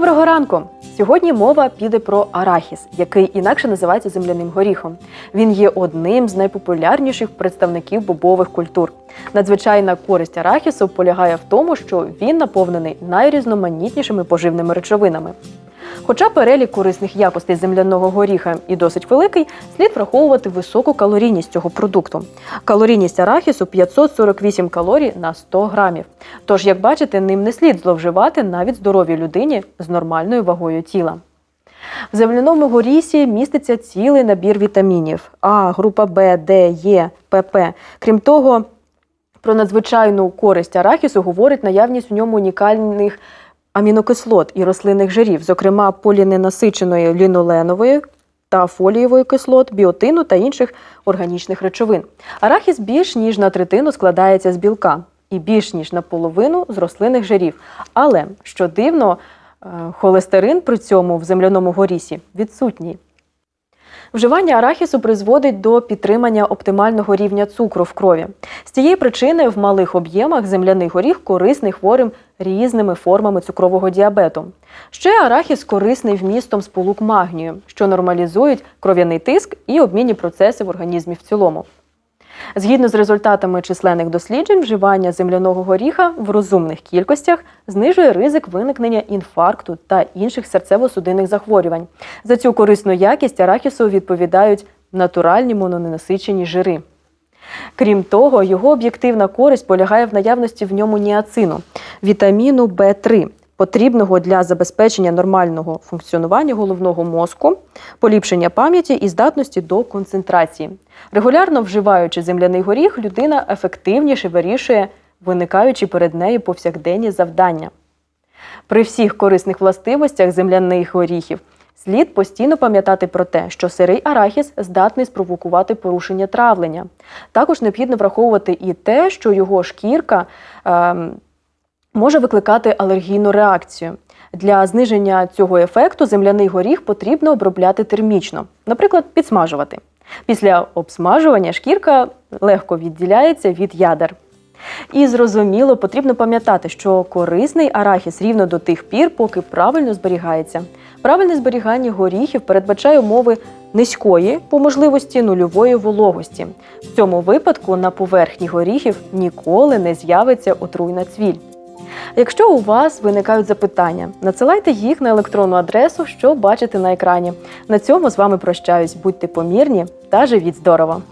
Доброго ранку! Сьогодні мова піде про арахіс, який інакше називається земляним горіхом. Він є одним з найпопулярніших представників бобових культур. Надзвичайна користь арахісу полягає в тому, що він наповнений найрізноманітнішими поживними речовинами. Хоча перелік корисних якостей земляного горіха і досить великий, слід враховувати високу калорійність цього продукту. Калорійність арахісу 548 калорій на 100 грамів. Тож, як бачите, ним не слід зловживати навіть здоровій людині з нормальною вагою тіла. В земляному горісі міститься цілий набір вітамінів А, група Б, Д, Е, ПП. Крім того, про надзвичайну користь арахісу говорить наявність у ньому унікальних амінокислот і рослинних жирів, зокрема поліненасиченої ліноленової та фолієвої кислот, біотину та інших органічних речовин. Арахіс більш ніж на третину складається з білка і більш ніж на половину з рослинних жирів. Але що дивно, е, холестерин при цьому в земляному горісі відсутній. Вживання арахісу призводить до підтримання оптимального рівня цукру в крові. З цієї причини в малих об'ємах земляний горіх корисний хворим різними формами цукрового діабету. Ще арахіс корисний вмістом сполук магнію, що нормалізують кров'яний тиск і обмінні процеси в організмі в цілому. Згідно з результатами численних досліджень, вживання земляного горіха в розумних кількостях знижує ризик виникнення інфаркту та інших серцево-судинних захворювань. За цю корисну якість арахісу відповідають натуральні мононенасичені жири. Крім того, його об'єктивна користь полягає в наявності в ньому ніацину, вітаміну В3, потрібного для забезпечення нормального функціонування головного мозку, поліпшення пам'яті і здатності до концентрації. Регулярно вживаючи земляний горіх, людина ефективніше вирішує виникаючі перед нею повсякденні завдання. При всіх корисних властивостях земляних горіхів слід постійно пам'ятати про те, що сирий арахіс здатний спровокувати порушення травлення. Також необхідно враховувати і те, що його шкірка ем, може викликати алергійну реакцію. Для зниження цього ефекту земляний горіх потрібно обробляти термічно, наприклад, підсмажувати. Після обсмажування шкірка легко відділяється від ядер. І зрозуміло, потрібно пам'ятати, що корисний арахіс рівно до тих пір, поки правильно зберігається. Правильне зберігання горіхів передбачає умови низької, по можливості нульової вологості. В цьому випадку на поверхні горіхів ніколи не з'явиться отруйна цвіль. Якщо у вас виникають запитання, надсилайте їх на електронну адресу, що бачите на екрані. На цьому з вами прощаюсь. Будьте помірні та живіть здорово!